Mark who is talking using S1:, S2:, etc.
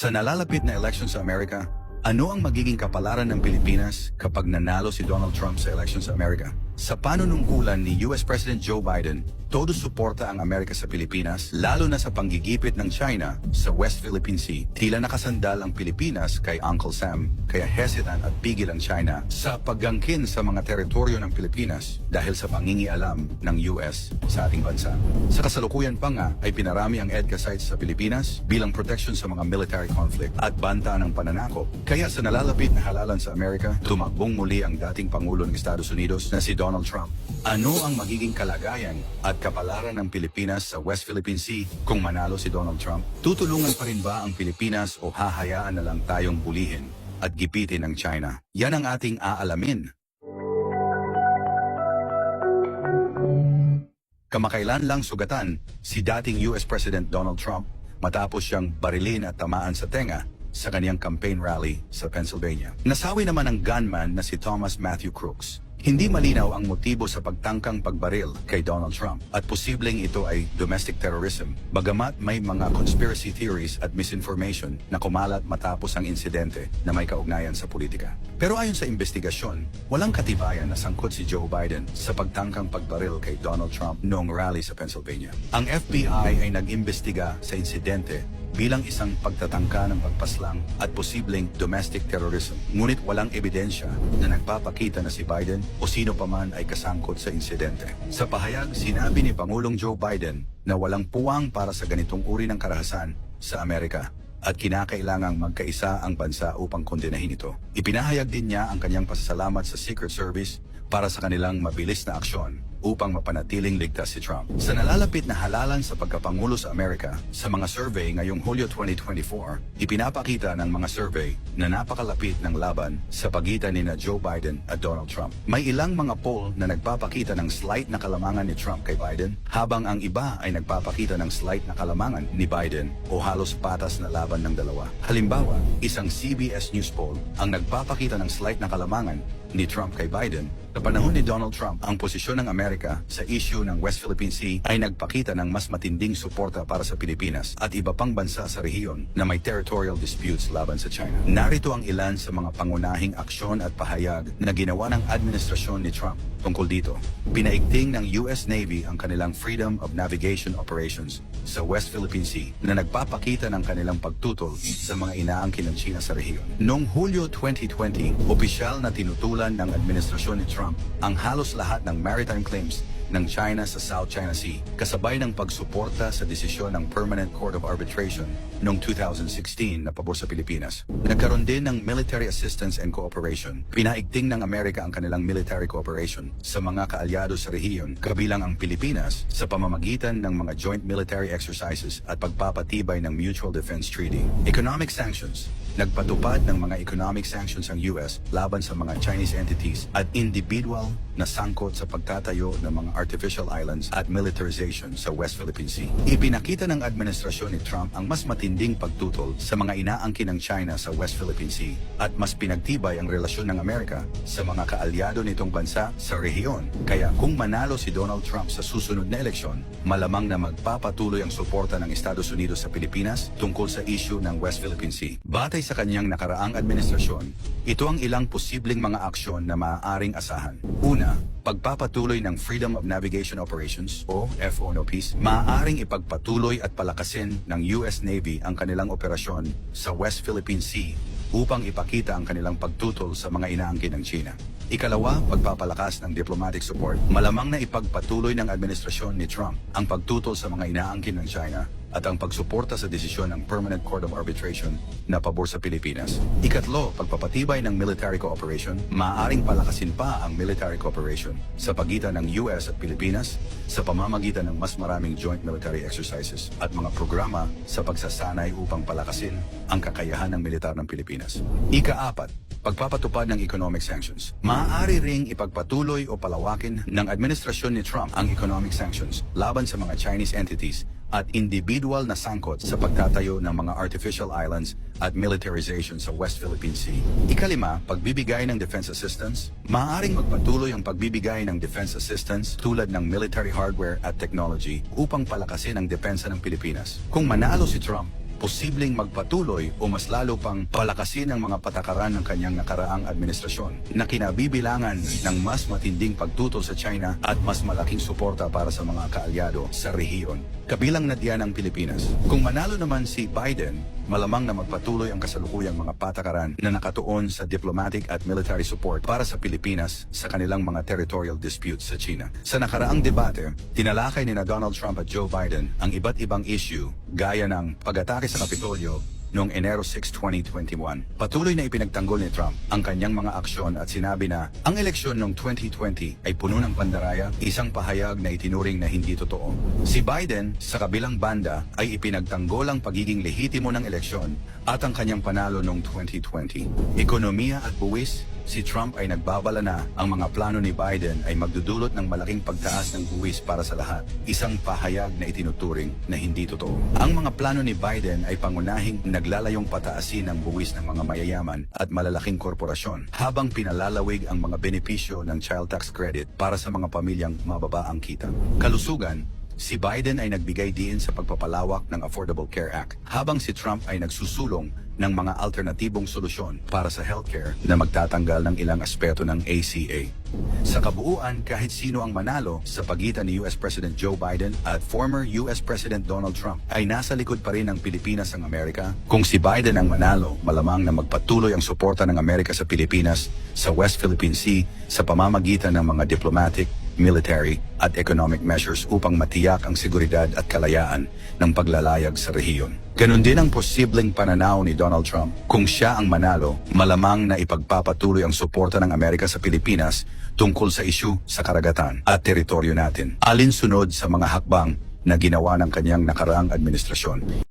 S1: Sa nalalapit na election sa Amerika, ano ang magiging kapalaran ng Pilipinas kapag nanalo si Donald Trump sa election sa Amerika? Sa panunungkulan ni US President Joe Biden, todo suporta ang Amerika sa Pilipinas, lalo na sa panggigipit ng China sa West Philippine Sea. Tila nakasandal ang Pilipinas kay Uncle Sam, kaya hesitant at pigil ang China sa paggangkin sa mga teritoryo ng Pilipinas dahil sa pangingialam ng US sa ating bansa. Sa kasalukuyan pa nga ay pinarami ang EDCA sites sa Pilipinas bilang protection sa mga military conflict at banta ng pananakop. Kaya sa nalalapit na halalan sa Amerika, tumakbong muli ang dating Pangulo ng Estados Unidos na si Donald Trump. Ano ang magiging kalagayan at kapalaran ng Pilipinas sa West Philippine Sea kung manalo si Donald Trump? Tutulungan pa rin ba ang Pilipinas o hahayaan na lang tayong bulihin at gipitin ng China? Yan ang ating aalamin. Kamakailan lang sugatan si dating US President Donald Trump matapos siyang barilin at tamaan sa tenga sa kanyang campaign rally sa Pennsylvania. Nasawi naman ang gunman na si Thomas Matthew Crooks. Hindi malinaw ang motibo sa pagtangkang pagbaril kay Donald Trump at posibleng ito ay domestic terrorism. Bagamat may mga conspiracy theories at misinformation na kumalat matapos ang insidente na may kaugnayan sa politika. Pero ayon sa investigasyon, walang katibayan na sangkot si Joe Biden sa pagtangkang pagbaril kay Donald Trump noong rally sa Pennsylvania. Ang FBI ay nag-imbestiga sa insidente bilang isang pagtatangka ng pagpaslang at posibleng domestic terrorism. Ngunit walang ebidensya na nagpapakita na si Biden o sino paman ay kasangkot sa insidente. Sa pahayag, sinabi ni Pangulong Joe Biden na walang puwang para sa ganitong uri ng karahasan sa Amerika at kinakailangang magkaisa ang bansa upang kondenahin ito. Ipinahayag din niya ang kanyang pasasalamat sa Secret Service para sa kanilang mabilis na aksyon upang mapanatiling ligtas si Trump. Sa nalalapit na halalan sa pagkapangulo sa Amerika, sa mga survey ngayong Hulyo 2024, ipinapakita ng mga survey na napakalapit ng laban sa pagitan ni na Joe Biden at Donald Trump. May ilang mga poll na nagpapakita ng slight na kalamangan ni Trump kay Biden, habang ang iba ay nagpapakita ng slight na kalamangan ni Biden o halos patas na laban ng dalawa. Halimbawa, isang CBS News poll ang nagpapakita ng slight na kalamangan ni Trump kay Biden sa panahon ni Donald Trump, ang posisyon ng Amerika sa issue ng West Philippine Sea ay nagpakita ng mas matinding suporta para sa Pilipinas at iba pang bansa sa rehiyon na may territorial disputes laban sa China. Narito ang ilan sa mga pangunahing aksyon at pahayag na ginawa ng administrasyon ni Trump tungkol dito. Pinaigting ng US Navy ang kanilang Freedom of Navigation Operations sa West Philippine Sea na nagpapakita ng kanilang pagtutol sa mga inaangkin ng China sa rehiyon. Noong Hulyo 2020, opisyal na tinutulan ng administrasyon ni Trump ang halos lahat ng maritime claims ng China sa South China Sea, kasabay ng pagsuporta sa desisyon ng Permanent Court of Arbitration noong 2016 na pabor sa Pilipinas. Nagkaroon din ng military assistance and cooperation. Pinaigting ng Amerika ang kanilang military cooperation sa mga kaalyado sa rehiyon, kabilang ang Pilipinas sa pamamagitan ng mga joint military exercises at pagpapatibay ng Mutual Defense Treaty. Economic sanctions Nagpatupad ng mga economic sanctions ang US laban sa mga Chinese entities at individual na sangkot sa pagtatayo ng mga artificial islands at militarization sa West Philippine Sea. Ipinakita ng administrasyon ni Trump ang mas matinding pagtutol sa mga inaangkin ng China sa West Philippine Sea at mas pinagtibay ang relasyon ng Amerika sa mga kaalyado nitong bansa sa rehiyon. Kaya kung manalo si Donald Trump sa susunod na eleksyon, malamang na magpapatuloy ang suporta ng Estados Unidos sa Pilipinas tungkol sa issue ng West Philippine Sea. Batay sa kanyang nakaraang administrasyon, ito ang ilang posibleng mga aksyon na maaaring asahan. Una, pagpapatuloy ng Freedom of Navigation Operations o FONOPs, maaaring ipagpatuloy at palakasin ng US Navy ang kanilang operasyon sa West Philippine Sea upang ipakita ang kanilang pagtutol sa mga inaangkin ng China. Ikalawa, pagpapalakas ng diplomatic support. Malamang na ipagpatuloy ng administrasyon ni Trump ang pagtutol sa mga inaangkin ng China at ang pagsuporta sa desisyon ng Permanent Court of Arbitration na pabor sa Pilipinas. Ikatlo, pagpapatibay ng military cooperation, maaaring palakasin pa ang military cooperation sa pagitan ng US at Pilipinas sa pamamagitan ng mas maraming joint military exercises at mga programa sa pagsasanay upang palakasin ang kakayahan ng militar ng Pilipinas. Ika-apat, pagpapatupad ng economic sanctions. Maaari ring ipagpatuloy o palawakin ng administrasyon ni Trump ang economic sanctions laban sa mga Chinese entities at individual na sangkot sa pagtatayo ng mga artificial islands at militarization sa West Philippine Sea. Ikalima, pagbibigay ng defense assistance. Maaaring magpatuloy ang pagbibigay ng defense assistance tulad ng military hardware at technology upang palakasin ang depensa ng Pilipinas. Kung manalo si Trump, posibleng magpatuloy o mas lalo pang palakasin ang mga patakaran ng kanyang nakaraang administrasyon na kinabibilangan ng mas matinding pagtutol sa China at mas malaking suporta para sa mga kaalyado sa rehiyon. Kabilang na diyan ang Pilipinas. Kung manalo naman si Biden, malamang na magpatuloy ang kasalukuyang mga patakaran na nakatuon sa diplomatic at military support para sa Pilipinas sa kanilang mga territorial disputes sa China. Sa nakaraang debate, tinalakay ni na Donald Trump at Joe Biden ang iba't ibang issue gaya ng pag-atake sa Kapitolyo noong Enero 6, 2021. Patuloy na ipinagtanggol ni Trump ang kanyang mga aksyon at sinabi na ang eleksyon noong 2020 ay puno ng pandaraya, isang pahayag na itinuring na hindi totoo. Si Biden, sa kabilang banda, ay ipinagtanggol ang pagiging lehitimo ng eleksyon at ang kanyang panalo noong 2020. Ekonomiya at buwis, si Trump ay nagbabala na ang mga plano ni Biden ay magdudulot ng malaking pagtaas ng buwis para sa lahat. Isang pahayag na itinuturing na hindi totoo. Ang mga plano ni Biden ay pangunahing naglalayong pataasin ang buwis ng mga mayayaman at malalaking korporasyon habang pinalalawig ang mga benepisyo ng child tax credit para sa mga pamilyang mababa ang kita. Kalusugan, Si Biden ay nagbigay diin sa pagpapalawak ng Affordable Care Act, habang si Trump ay nagsusulong ng mga alternatibong solusyon para sa healthcare na magtatanggal ng ilang aspeto ng ACA. Sa kabuuan, kahit sino ang manalo sa pagitan ni US President Joe Biden at former US President Donald Trump ay nasa likod pa rin ng Pilipinas ang Amerika. Kung si Biden ang manalo, malamang na magpatuloy ang suporta ng Amerika sa Pilipinas sa West Philippine Sea sa pamamagitan ng mga diplomatic, military at economic measures upang matiyak ang seguridad at kalayaan ng paglalayag sa rehiyon. Ganon din ang posibleng pananaw ni Donald Trump. Kung siya ang manalo, malamang na ipagpapatuloy ang suporta ng Amerika sa Pilipinas tungkol sa isyu sa karagatan at teritoryo natin. Alinsunod sa mga hakbang na ginawa ng kanyang nakaraang administrasyon.